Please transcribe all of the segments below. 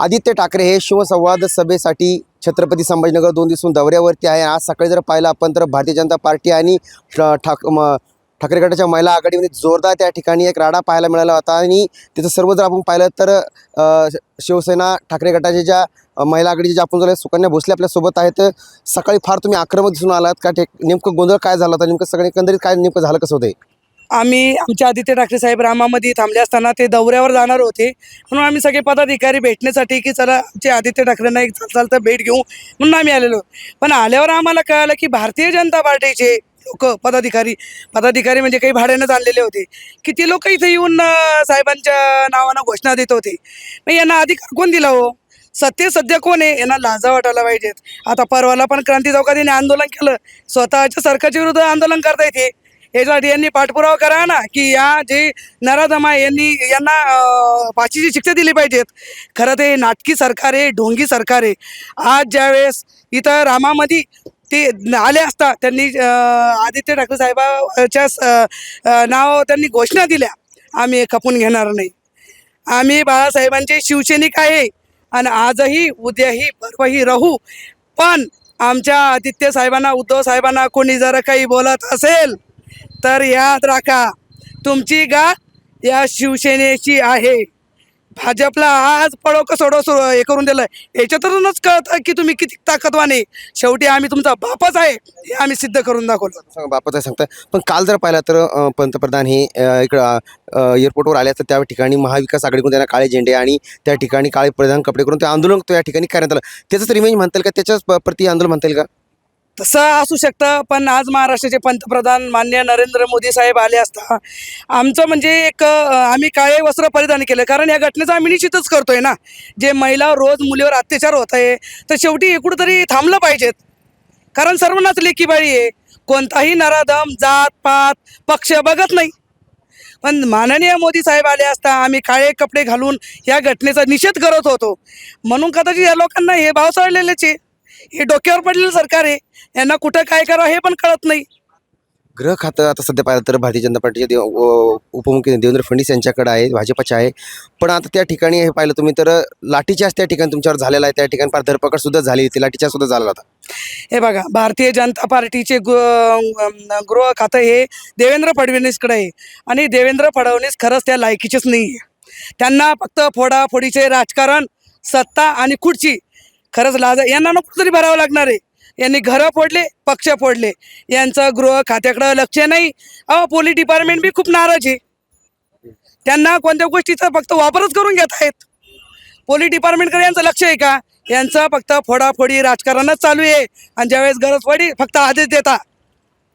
आदित्य ठाकरे हे शिवसंवाद सभेसाठी छत्रपती संभाजीनगर दोन दिवसून दौऱ्यावरती आहे. आज सकाळी जर पाहिलं आपण तर भारतीय जनता पार्टी आणि ठ- ठाक म- ठाकरे गटाच्या महिला आघाडीमध्ये जोरदार त्या ठिकाणी एक राडा पाहायला मिळाला होता आणि तिथं सर्व जर आपण पाहिलं तर शिवसेना ठाकरे गटाच्या ज्या महिला आघाडीच्या ज्या आपण जो सुकन्या भोसले आपल्यासोबत आहेत. सकाळी फार तुम्ही आक्रमक दिसून आलात. का नेमकं गोंधळ काय झाला होता? नेमकं सगळं एकंदरीत काय नेमकं झालं कसं होतं आम्ही आमच्या आदित्य ठाकरे साहेब रामामध्ये थांबले असताना ते दौऱ्यावर जाणार होते. म्हणून आम्ही सगळे पदाधिकारी भेटण्यासाठी की चला आमचे आदित्य ठाकरेंना एक चालता भेट घेऊ म्हणून आम्ही आलेलो. पण आल्यावर आम्हाला कळालं की भारतीय जनता पार्टीचे लोक पदाधिकारी पदाधिकारी म्हणजे काही भाड्यानंच आणलेले होते. की ते लोक इथे येऊन साहेबांच्या नावानं घोषणा देत होते. मग यांना अधिकार कोण दिला हो? सत्य सध्या कोण आहे? यांना लाजा वाटायला पाहिजेत. आता परवाला पण क्रांती चौकात यांनी आंदोलन केलं. स्वतःच्या सरकारच्या विरुद्ध आंदोलन करता येते याच्यासाठी यांनी पाठपुरावा करा ना की या जे नराधमा यांनी यांना फाशीची शिक्षा दिली पाहिजेत. खरं ते नाटकी सरकार आहे ढोंगी सरकार आहे. आज ज्यावेळेस इथं रामामध्ये ते आले असता त्यांनी आदित्य ठाकरे साहेबाच्या स- नाव त्यांनी घोषणा दिल्या. आम्ही खपून घेणार नाही. आम्ही बाळासाहेबांचे शिवसैनिक आहे आणि आजही उद्याही परवाही राहू. पण आमच्या आदित्य साहेबांना उद्धव साहेबांना कोणी जर काही बोलत असेल तर याद राखा तुमची गा या शिवसेनेची आहे. भाजपला आज पळो का सोडो सो हे करून दिलं याच्यातूनच कळतं की तुम्ही किती ताकदवाने शेवटी आम्ही तुमचा बापच आहे हे आम्ही सिद्ध करून दाखवलं. सांगा बापत आहे सांगताय. पण काल जर पाहिलं तर अ, पंतप्रधान हे अ, इकडं अ, एअरपोर्टवर आले तर त्या ठिकाणी महाविकास आघाडीकडून त्यांना काळे झेंडे आणि त्या ठिकाणी काळे प्रधान कपडे करून ते आंदोलन त्या ठिकाणी करण्यात आलं. त्याचंच रिमेंज म्हणता येईल का? त्याच्याच प- प्रति आंदोलन म्हणता येईल का? तसं असू शकतं पण आज महाराष्ट्राचे पंतप्रधान मान्य नरेंद्र मोदी साहेब आले असता आमचं म्हणजे एक आम्ही काळे वस्त्र परिधान केलं. कारण या घटनेचं आम्ही निश्चितच करतोय ना. जे महिला रोज मुलीवर अत्याचार होत आहे तर शेवटी एकूण तरी थांबलं पाहिजेत. कारण सर्वांनाच लेखी बाळी आहे. कोणताही नराधम जात पात पक्ष बघत नाही. पण माननीय मोदी साहेब आले असता आम्ही काळे कपडे घालून या घटनेचा निषेध करत होतो. म्हणून कदाचित या लोकांना हे भाव चढलेलेच आहे. हे डोक्यावर पडलेलं सरकार आहे. यांना कुठं काय करावं हे पण कळत नाही. गृह खातं आता सध्या पाहिलं तर भारतीय जनता पार्टीचे देव व- उपमुख्यमंत्री देवेंद्र फडणवीस यांच्याकडे आहे भाजपचे आहे पण आता त्या ठिकाणी हे पाहिलं तुम्ही तर लाठीचार्ज त्या ठिकाणी तुमच्यावर झालेला आहे. त्या ठिकाणी फार धरपकड सुद्धा झाली होती. लाठीचार्ज सुद्धा झाला होता. हे बघा भारतीय जनता पार्टीचे गृह गृह खातं हे देवेंद्र फडणवीसकडे आहे. आणि देवेंद्र फडणवीस खरंच त्या लायकीचेच नाही आहे त्यांना फक्त फोडाफोडीचे राजकारण सत्ता आणि खुर्ची खरंच लाज यांना नको तरी भरावं लागणार आहे. यांनी घरं फोडले पक्ष फोडले. यांचं गृह खात्याकडं लक्ष नाही. अहो पोलीस डिपार्टमेंट बी खूप नाराज आहे. त्यांना कोणत्या गोष्टीचा फक्त वापरच करून घेत आहेत? पोलीस डिपार्टमेंटकडे यांचं लक्ष आहे का? यांचं फक्त फोडाफोडी राजकारणच चालू आहे. आणि ज्यावेळेस गरज पडी फक्त आदेश देता.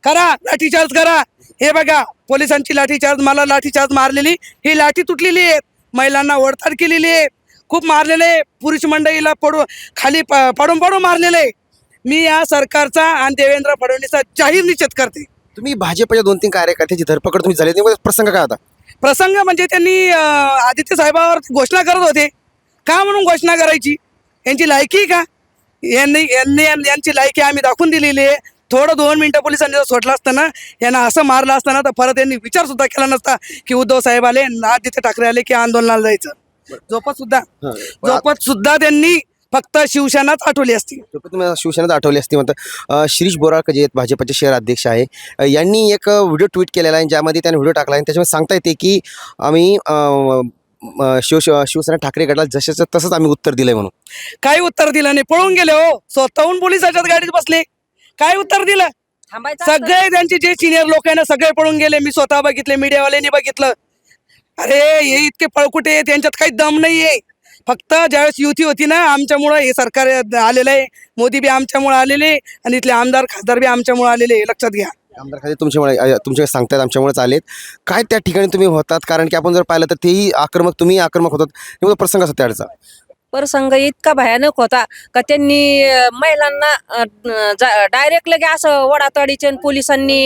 करा लाठीचार्ज करा. हे बघा पोलिसांची लाठीचार्ज मला लाठीचार्ज मारलेली ही लाठी तुटलेली आहे. महिलांना ओढताड केलेली आहे. खूप मारलेले. पुरुष मंडळीला पडू खाली पडून पडून मारलेले. मी या सरकारचा आणि देवेंद्र फडणवीसचा जाहीर निषेध करते. तुम्ही भाजपच्या दोन तीन कार्यकर्त्याची धरपकड तुम्ही झाली नेमका प्रसंग काय होता? प्रसंग म्हणजे त्यांनी आदित्य साहेबावर घोषणा करत होते. का म्हणून घोषणा करायची? यांची लायकी का? यांनी यांनी यांची लायकी आम्ही दाखवून दिलेली आहे. थोडं दोन मिनटं पोलिसांनी जर सोडलं असतं ना यांना असं मारलं असतं ना तर परत यांनी विचार सुद्धा केला नसता की उद्धव साहेब आले आदित्य ठाकरे आले की आंदोलनाला जायचं. झोपत सुद्धा. झोपत सुद्धा त्यांनी फक्त शिवसेनाच आठवली असती. तुम्ही शिवसेनेत आठवली असती म्हणतात शिरीष बोराळकर जे आहेत भाजपचे शहर अध्यक्ष आहे यांनी एक व्हिडिओ ट्विट केलेला आहे ज्यामध्ये त्याने व्हिडिओ टाकला आहे. त्याच्यामध्ये सांगता येते की आम्ही शिव शिव- शिवसेना ठाकरे गटाला जशाचं तसंच आम्ही उत्तर दिलंय म्हणून. काही उत्तर दिलं नाही. पळून गेले हो. स्वतःहून पोलिसाच्याच गाडीत बसले. काय उत्तर दिलं? सगळे त्यांचे जे सिनियर लोक आहे ना सगळे पळून गेले. मी स्वतः बघितले मीडियावाल्यांनी बघितलं. अरे हे इतके पळकुटे त्यांच्यात काही दम नाहीये. फक्त ज्यावेळेस युती होती ना आमच्यामुळं हे सरकार आलेलं आहे. मोदी बी आमच्यामुळे आलेले आहे आणि इथले आमदार खासदार बी आमच्यामुळे आलेले आहे, लक्षात घ्या. आमदार खासदार तुमच्यामुळे तुमच्या तुमचे सांगतायत आमच्यामुळेच आलेत. काय त्या ठिकाणी तुम्ही होतात? कारण की आपण जर पाहिलं तर तेही आक्रमक तुम्ही आक्रमक होतात. नेमका प्रसंग असतो त्याचा प्रसंग इतका भयानक होता का त्यांनी महिलांना डायरेक्ट लगे असं वडातडीचे आणि पोलिसांनी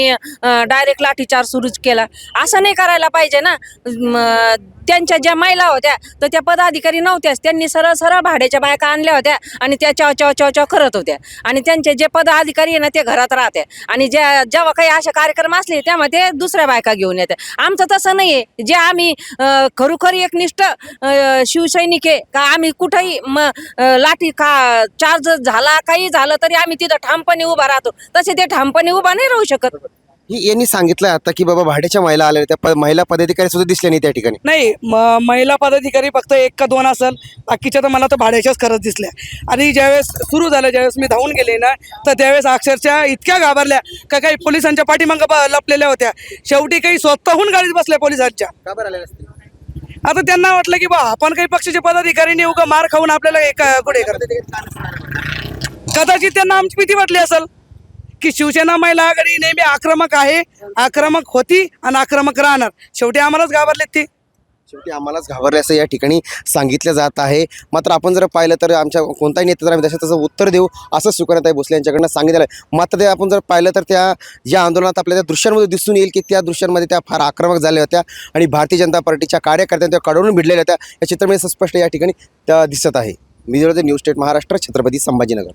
डायरेक्ट लाठीचार सुरूच केला. असं नाही करायला पाहिजे ना. त्यांच्या ज्या महिला होत्या तर त्या पदाधिकारी नव्हत्याच त्यांनी सरळ सरळ भाड्याच्या बायका आणल्या होत्या आणि त्या चव चव चव चव करत होत्या. आणि त्यांचे जे पदाधिकारी आहे ना ते घरात राहते आणि ज्या जेव्हा काही असे कार्यक्रम असले त्यामध्ये दुसऱ्या बायका घेऊन येते आमचं तसं नाही आहे जे आम्ही खरोखर एकनिष्ठ शिवसैनिक आहे का आम्ही कुठं अं, लाठी का चार्ज झाला काही झालं तरी आम्ही तिथं ठामपणे उभा राहतो. तसे ते ठामपणे उभा नाही राहू शकत. ही यांनी सांगितलं आता की बाबा भाड्याच्या महिला आल्या त्या प- महिला पदाधिकारी सुद्धा दिसल्या नाही त्या ठिकाणी. नाही म महिला पदाधिकारी फक्त एक का दोन असेल बाकीच्या तर मला तर भाड्याच्याच खरंच दिसल्या. आणि ज्यावेळेस सुरू झालं ज्यावेळेस मी धावून गेले ना तर त्यावेळेस अक्षरशः इतक्या घाबरल्या का काही पोलिसांच्या पाठीमागं ब- लपलेल्या होत्या. शेवटी काही स्वतःहून गाडीत बसल्या पोलिसांच्या का बरं आल्या नसतील आता त्यांना वाटलं की बा आपण काही पक्षाचे पदाधिकारी नेऊ का मार खाऊन आपल्याला एक कुठे करते कदाचित त्यांना आमची भीती वाटली असेल की शिवसेना महिला आघाडी नेहमी आक्रमक आहे आक्रमक होती आणि आक्रमक राहणार. शेवटी आम्हालाच घाबरलेत ती. शेवटी आम्हालाच घाबरले असं या ठिकाणी सांगितलं जात आहे. मात्र आपण जर पाहिलं तर आमच्या कोणताही नेते जर आम्ही तसं तसं उत्तर देऊ असं सुकन्याताई भोसले यांच्याकडनं सांगितलं आहे. मात्र ते आपण जर पाहिलं तर त्या ज्या आंदोलनात आपल्या त्या दृश्यांमध्ये दिसून येईल की त्या दृश्यांमध्ये त्या फार आक्रमक झाल्या होत्या आणि भारतीय जनता पार्टीच्या कार्यकर्त्यांना त्या कडवून भिडलेल्या होत्या. या चित्रामध्ये स्पष्ट या ठिकाणी त्या दिसत आहे. मी न्यूज स्टेट महाराष्ट्र छत्रपती संभाजीनगर.